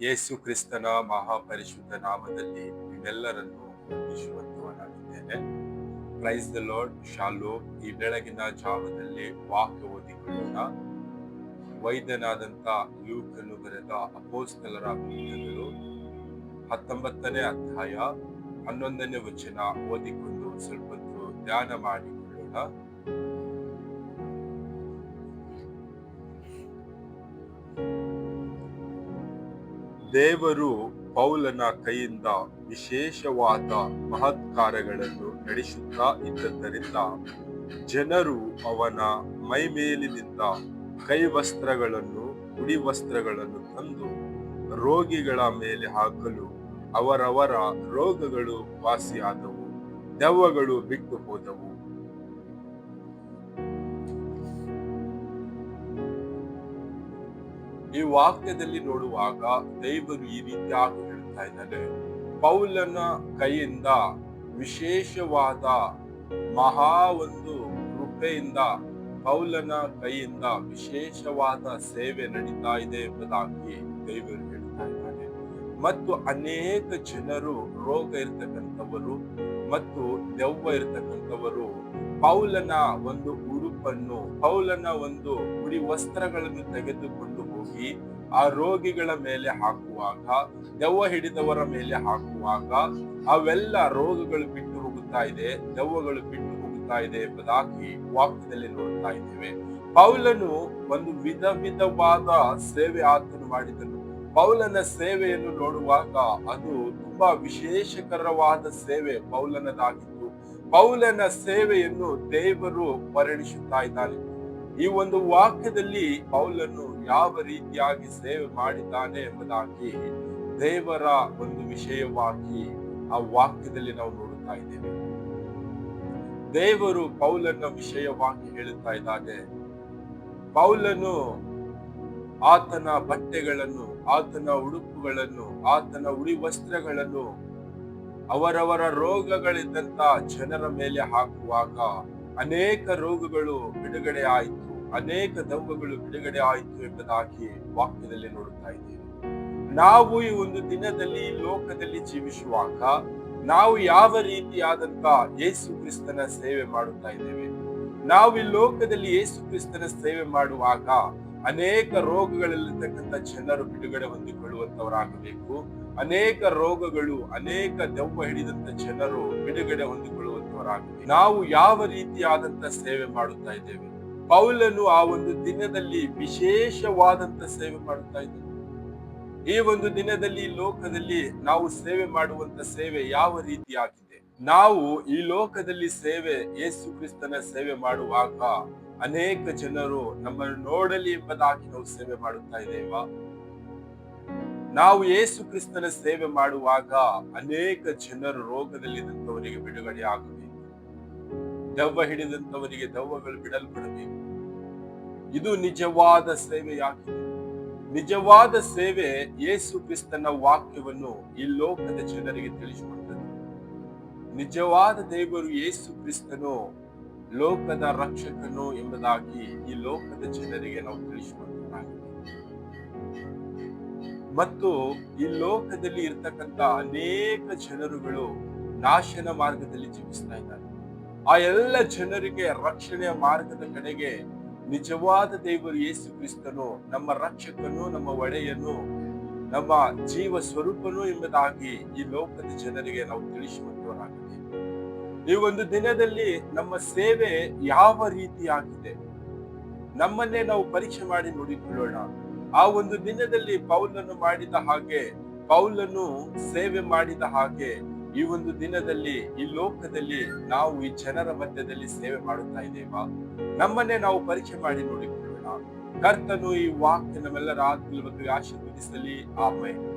ಯೇಸು ಕ್ರಿಸ್ತನ ಮಹಾಪರಿಶುದ್ಧ ನಾಮದಲ್ಲಿ ನಿಮ್ಮೆಲ್ಲರನ್ನು ವಂದಿಸುವಂತವನಾಗಿದ್ದೇನೆ ಪ್ರೈಸ್ ದ ಲಾರ್ಡ್ ಶಾಲೋ, ಈ ಬೆಳಗಿನ ಜಾವದಲ್ಲಿ ವಾಕ್ಯ ಓದಿಕೊಳ್ಳೋಣ. ವೈದ್ಯನಾದಂಥ ಲೂಕನ್ನು ಬರೆದ ಅಪೋಸ್ತಲರ ಪುಸ್ತಕಗಳು, ಹತ್ತೊಂಬತ್ತನೇ ಅಧ್ಯಾಯ ಹನ್ನೊಂದನೇ ವಚನ ಓದಿಕೊಂಡು ಸ್ವಲ್ಪ ಧ್ಯಾನ ಮಾಡಿಕೊಳ್ಳೋಣ. ದೇವರು ಪೌಲನ ಕೈಯಿಂದ ವಿಶೇಷವಾದ ಮಹತ್ಕಾರಗಳನ್ನು ನಡೆಸುತ್ತಾ ಇದ್ದದ್ದರಿಂದ ಜನರು ಅವನ ಮೈಮೇಲಿನಿಂದ ಕೈವಸ್ತ್ರಗಳನ್ನು ವಸ್ತ್ರಗಳನ್ನು ತಂದು ರೋಗಿಗಳ ಮೇಲೆ ಹಾಕಲು ಅವರವರ ರೋಗಗಳು ವಾಸಿಯಾದವು, ದೆವ್ವಗಳು ಬಿಟ್ಟು ಹೋದವು. ಈ ವಾಕ್ಯದಲ್ಲಿ ನೋಡುವಾಗ ದೇವರು ಈ ರೀತಿಯಾಗಿ ಹೇಳ್ತಾ ಇದ್ದಾರೆ ಪೌಲನ ಕೈಯಿಂದ ವಿಶೇಷವಾದ ಮಹಾ ಒಂದು ಕೃಪೆಯಿಂದ, ಪೌಲನ ಕೈಯಿಂದ ವಿಶೇಷವಾದ ಸೇವೆ ನಡೀತಾ ಇದೆ ಎಂಬುದಾಗಿ ದೇವರು ಹೇಳ್ತಾ ಇದ್ದಾರೆ ಮತ್ತು ಅನೇಕ ಜನರು ರೋಗ ಇರ್ತಕ್ಕಂಥವರು ಮತ್ತು ದೆವ್ವ ಇರ್ತಕ್ಕಂಥವರು ಪೌಲನ ಒಂದು ಉಡುಪನ್ನು, ಪೌಲನ ಒಂದು ಉಡಿ ವಸ್ತ್ರಗಳನ್ನು ತೆಗೆದುಕೊಂಡು ಹೋಗಿ ಆ ರೋಗಿಗಳ ಮೇಲೆ ಹಾಕುವಾಗ, ದೆವ್ವ ಹಿಡಿದವರ ಮೇಲೆ ಹಾಕುವಾಗ ಅವೆಲ್ಲ ರೋಗಗಳು ಬಿಟ್ಟು ಹೋಗುತ್ತಾ ಇದೆ, ದೆವ್ವಗಳು ಬಿಟ್ಟು ಹೋಗುತ್ತಾ ಇದೆ ಎಂಬುದಾಗಿ ವಾಕ್ಯದಲ್ಲಿ ನೋಡ್ತಾ ಇದ್ದೇವೆ. ಪೌಲನು ಒಂದು ವಿಧ ವಿಧವಾದ ಸೇವೆ ಆತನು ಮಾಡಿದನು. ಪೌಲನ ಸೇವೆಯನ್ನು ನೋಡುವಾಗ ಅದು ತುಂಬಾ ವಿಶೇಷಕರವಾದ ಸೇವೆ ಪೌಲನದಾಗಿತ್ತು. ಪೌಲನ ಸೇವೆಯನ್ನು ದೇವರು ಪರಿಣಿಸುತ್ತಾ ಇದ್ದಾನೆ. ಈ ಒಂದು ವಾಕ್ಯದಲ್ಲಿ ಪೌಲನ್ನು ಯಾವ ರೀತಿಯಾಗಿ ಸೇವೆ ಮಾಡಿದ್ದಾನೆ ಎಂಬುದಾಗಿ ದೇವರ ಒಂದು ವಿಷಯವಾಗಿ ಆ ವಾಕ್ಯದಲ್ಲಿ ನಾವು ನೋಡುತ್ತಾ ಇದ್ದೇವೆ. ದೇವರು ಪೌಲನ ವಿಷಯವಾಗಿ ಹೇಳುತ್ತಾ ಇದ್ದಾನೆ. ಪೌಲನು ಆತನ ಬಟ್ಟೆಗಳನ್ನು, ಆತನ ಉಡುಪುಗಳನ್ನು, ಆತನ ಉಡಿ ವಸ್ತ್ರಗಳನ್ನು ಅವರವರ ರೋಗಗಳಿದ್ದಂತ ಜನರ ಮೇಲೆ ಹಾಕುವಾಗ ಅನೇಕ ರೋಗಗಳು ಬಿಡುಗಡೆ ಆಯಿತು, ಅನೇಕ ದೆವ್ವಗಳು ಬಿಡುಗಡೆ ಆಯಿತು ಎಂಬುದಾಗಿ ವಾಕ್ಯದಲ್ಲಿ ನೋಡುತ್ತಾ ಇದ್ದೇವೆ. ನಾವು ಈ ಒಂದು ದಿನದಲ್ಲಿ ಲೋಕದಲ್ಲಿ ಜೀವಿಸುವಾಗ ನಾವು ಯಾವ ರೀತಿಯಾದಂತ ಯೇಸು ಕ್ರಿಸ್ತನ ಸೇವೆ ಮಾಡುತ್ತಾ ಇದ್ದೇವೆ? ನಾವು ಈ ಲೋಕದಲ್ಲಿ ಯೇಸು ಕ್ರಿಸ್ತನ ಸೇವೆ ಮಾಡುವಾಗ ಅನೇಕ ರೋಗಗಳಲ್ಲಿರ್ತಕ್ಕಂಥ ಜನರು ಬಿಡುಗಡೆ ಹೊಂದಿಕೊಳ್ಳುವಂತವರಾಗಬೇಕು ಅನೇಕ ರೋಗಗಳು, ಅನೇಕ ದೆವ್ವ ಹಿಡಿದಂತ ಜನರು ಬಿಡುಗಡೆ ನಾವು ಯಾವ ರೀತಿಯಾದಂತ ಸೇವೆ ಮಾಡುತ್ತಾ ಇದ್ದೇವೆ? ಪೌಲನು ಆ ಒಂದು ದಿನದಲ್ಲಿ ವಿಶೇಷವಾದಂತ ಸೇವೆ ಮಾಡುತ್ತಾ ಇದ್ದೇವೆ ಈ ಒಂದು ದಿನದಲ್ಲಿ ಲೋಕದಲ್ಲಿ ನಾವು ಸೇವೆ ಮಾಡುವಂತ ಸೇವೆ ಯಾವ ರೀತಿಯಾಗಿದೆ? ನಾವು ಈ ಲೋಕದಲ್ಲಿ ಸೇವೆ ಯೇಸು ಕ್ರಿಸ್ತನ ಸೇವೆ ಮಾಡುವಾಗ ಅನೇಕ ಜನರು ನಮ್ಮನ್ನು ನೋಡಲಿ ಎಂಬುದಾಗಿ ನಾವು ಸೇವೆ ಮಾಡುತ್ತಾ ಇದ್ದೇವಾ? ನಾವು ಯೇಸು ಕ್ರಿಸ್ತನ ಸೇವೆ ಮಾಡುವಾಗ ಅನೇಕ ಜನರು ರೋಗದಲ್ಲಿದ್ದಂಥವರಿಗೆ ಬಿಡುಗಡೆ ಆಗಬೇಕು ದೆವ್ವ ಹಿಡಿದಂತವರಿಗೆ ದೆವ್ವಗಳು ಬಿಡಲ್ಪಡಬೇಕು ಇದು ನಿಜವಾದ ಸೇವೆಯಾಗಿದೆ. ನಿಜವಾದ ಸೇವೆ ಯೇಸು ಕ್ರಿಸ್ತನ ವಾಕ್ಯವನ್ನು ಈ ಲೋಕದ ಜನರಿಗೆ ತಿಳಿಸಿಕೊಡ್ತದೆ ನಿಜವಾದ ದೇವರು ಯೇಸು ಕ್ರಿಸ್ತನು ಲೋಕದ ರಕ್ಷಕನು ಎಂಬುದಾಗಿ ಈ ಲೋಕದ ಜನರಿಗೆ ನಾವು ತಿಳಿಸಿಕೊಡ್ಬೇಕಾಗಿದೆ ಮತ್ತು ಈ ಲೋಕದಲ್ಲಿ ಇರ್ತಕ್ಕಂಥ ಅನೇಕ ಜನರುಗಳು ನಾಶನ ಮಾರ್ಗದಲ್ಲಿ ಜೀವಿಸ್ತಾ ಇದ್ದಾರೆ. ಆ ಎಲ್ಲ ಜನರಿಗೆ ರಕ್ಷಣೆಯ ಮಾರ್ಗದ ಕಡೆಗೆ ನಿಜವಾದ ದೇವರು ಯೇಸು ಕ್ರಿಸ್ತನು ನಮ್ಮ ರಕ್ಷಕನು, ನಮ್ಮ ಒಡೆಯನು, ನಮ್ಮ ಜೀವ ಸ್ವರೂಪನು ಎಂಬುದಾಗಿ ಈ ಲೋಕದ ಜನರಿಗೆ ನಾವು ತಿಳಿಸುವಂತವರಾಗಿದೆ ಈ ಒಂದು ದಿನದಲ್ಲಿ ನಮ್ಮ ಸೇವೆ ಯಾವ ರೀತಿಯಾಗಿದೆ? ನಮ್ಮನ್ನೇ ನಾವು ಪರೀಕ್ಷೆ ಮಾಡಿ ನೋಡಿಕೊಳ್ಳೋಣ. ಆ ಒಂದು ದಿನದಲ್ಲಿ ಪೌಲನ್ನು ಮಾಡಿದ ಹಾಗೆ ಪೌಲನ್ನು ಸೇವೆ ಮಾಡಿದ ಹಾಗೆ ಈ ಒಂದು ದಿನದಲ್ಲಿ, ಈ ಲೋಕದಲ್ಲಿ ನಾವು ಈ ಜನರ ಮಧ್ಯದಲ್ಲಿ ಸೇವೆ ಮಾಡುತ್ತಾ ಇದ್ದೇವಾ? ನಮ್ಮನ್ನೇ ನಾವು ಪರೀಕ್ಷೆ ಮಾಡಿ ನೋಡಿಕೊಳ್ಳೋಣ. ಕರ್ತನು ಈ ವಾಕ್ಯ ನಮ್ಮೆಲ್ಲರ ಆತ್ಮೀಯ ಆಶೀರ್ವದಿಸಲಿ. ಆಮೇಲೆ